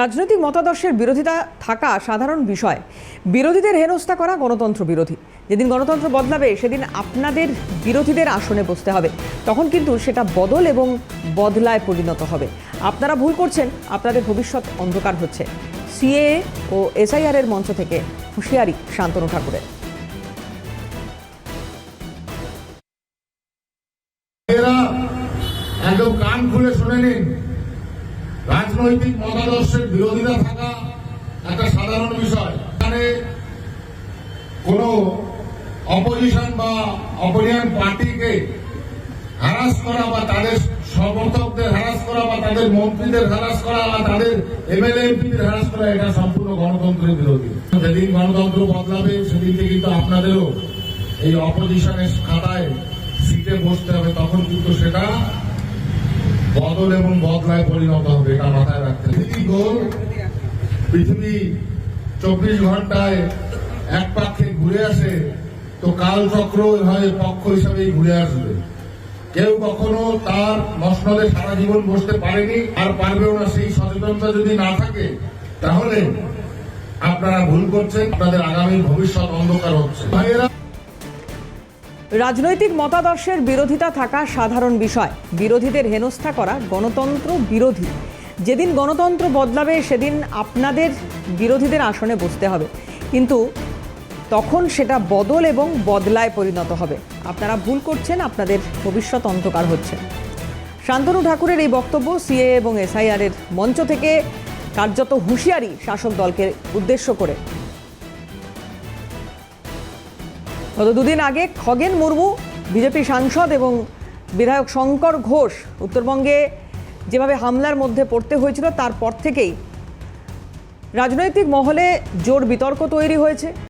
রাজনৈতিক মতাদর্শের বিরোধিতা থাকা সাধারণ বিষয়। বিরোধীদের হেনস্থা করা গণতন্ত্র বিরোধী। যেদিন গণতন্ত্র বদলাবে, সেদিন আপনাদের বিরোধীদের আসনে বসতে হবে। তখন কিন্তু সেটা বদল এবং বদলায় পরিণত হবে। আপনারা ভুল করছেন, আপনাদের ভবিষ্যৎ অন্ধকার হচ্ছে। সিএ ও এসআইআর এর মঞ্চ থেকে হুঁশিয়ারি শান্তনু ঠাকুরের। একদম কান খুলে শুনে নিন রাজনৈতিক মতাদর্শের বিরোধিতা থাকা একটা সাধারণ বিষয়। এখানে কোন অপোজিশন বা অপোজিশন পার্টিকে হ্যারাস করা বা তাদের সমর্থকদের হ্যারাস করা বা তাদের মন্ত্রীদের হ্যারাস করা বা তাদের এমএলএ এমপিদের হ্যারাস করা, এটা সম্পূর্ণ গণতন্ত্রের বিরোধী। যেদিন গণতন্ত্র বদলাবে সেদিন থেকে কিন্তু আপনাদেরও এই অপোজিশনের খাতায় সিটে বসতে হবে, তখন বদল এবং বদলায় পরিণত হবে, এটা মাথায় রাখতে গোল, পৃথিবী চব্বিশ ঘন্টায় এক পাক্ষে ঘুরে আসে, তো কালচক্র হয় পক্ষ হিসাবেই ঘুরে আসবে। কেউ কখনো তার মসনদে সারা জীবন বসতে পারেনি, আর পারবেও না। সেই সচেতনতা যদি না থাকে, তাহলে আপনারা ভুল করছেন, আপনাদের আগামী ভবিষ্যৎ অন্ধকার হচ্ছে। ভাইয়েরা রাজনৈতিক মতাদর্শের বিরোধিতা থাকা সাধারণ বিষয়। বিরোধীদের হেনস্থা করা গণতন্ত্র বিরোধী। যেদিন গণতন্ত্র বদলাবে, সেদিন আপনাদের বিরোধীদের আসনে বসতে হবে। কিন্তু তখন সেটা বদল এবং বদলায় পরিণত হবে। আপনারা ভুল করছেন, আপনাদের ভবিষ্যৎ অন্ধকার হচ্ছে। শান্তনু ঠাকুরের এই বক্তব্য সিএ এবং এসআইআর এর মঞ্চ থেকে কার্যত হুঁশিয়ারি শাসক দলকে উদ্দেশ্য করে। গত দুদিন আগে খগেন মুর্মু, বিজেপি সাংসদ এবং বিধায়ক শঙ্কর ঘোষ উত্তরবঙ্গে যেভাবে হামলার মধ্যে পড়তে হয়েছিল, তারপর থেকেই রাজনৈতিক মহলে জোর বিতর্ক তৈরি হয়েছে।